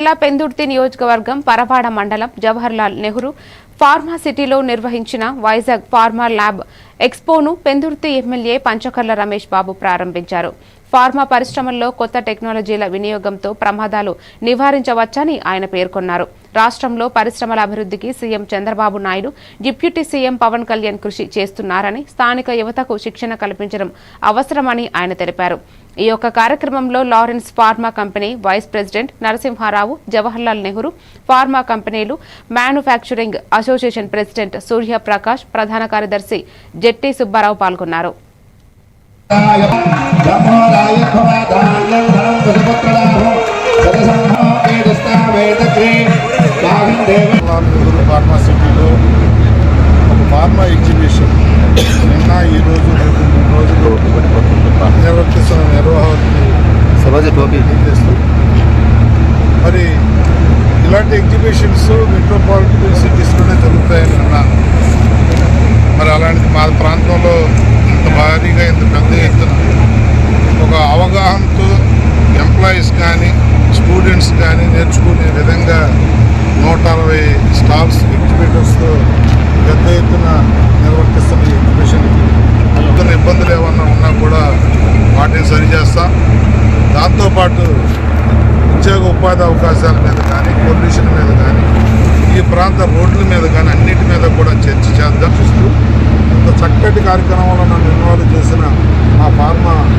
జిల్లా పెందుర్తి నియోజకవర్గం పరవాడ మండలం జవహర్లాల్ నెహ్రూ ఫార్మా సిటీలో నిర్వహించిన వైజాగ్ ఫార్మా ల్యాబ్ ఎక్స్పోను పెందుర్తి ఎమ్మెల్యే పంచకర్ల రమేష్ బాబు ప్రారంభించారు. ఫార్మా పరిశ్రమల్లో కొత్త టెక్నాలజీల వినియోగంతో ప్రమాదాలు నివారించవచ్చని ఆయన పేర్కొన్నారు. రాష్ట్రంలో పరిశ్రమల అభివృద్ధికి CM Chandrababu Naidu deputy CM Pawan Kalyan కృషి చేస్తున్నారని స్థానిక యువతకు శిక్షణ కల్పించడం అవసరమని ఆయన తెలిపారు. ఈ యొక్క కార్యక్రమంలో Lawrence pharma company vice president Narasimharao Jawaharlal Nehru pharma కంపెనీలు manufacturing association president Surya Prakash ప్రధాన కార్యదర్శి జెట్టి సుబ్బారావు పాల్గొన్నారు. ఫార్మా సిటీలో ఒక ఫార్మా ఎగ్జిబిషన్. నిన్న ఈరోజు రేపు మరి ఇలాంటి ఎగ్జిబిషన్స్ మెట్రోపాలిటన్ సిటీస్లోనే జరుగుతాయని అన్నాను మరి అలాంటిది మా ప్రాంతంలో ఇంత భారీగా ఇంత పెద్ద ఎత్తున ఒక అవగాహనతో ఎంప్లాయీస్ కానీ స్టూడెంట్స్ కానీ నేర్చుకునే విధంగా నూట అరవై స్టాల్స్ ఎగ్జిబిటర్స్తో పెద్ద ఎత్తున నిర్వర్తిస్తున్న ఎగ్జిబిషన్ ఇబ్బందులు ఏమన్నా ఉన్నా కూడా వాటిని సరిచేస్తాం. దాంతోపాటు ఉద్యోగ ఉపాధి అవకాశాల మీద కానీ పొల్యూషన్ మీద కానీ ఈ ప్రాంత రోడ్ల మీద కానీ అన్నిటి మీద కూడా చర్చ చేద్దాం. ఇంత చక్కటి కార్యక్రమంలో నన్ను ఇన్వాల్వ్ చేసిన మా ఫార్మా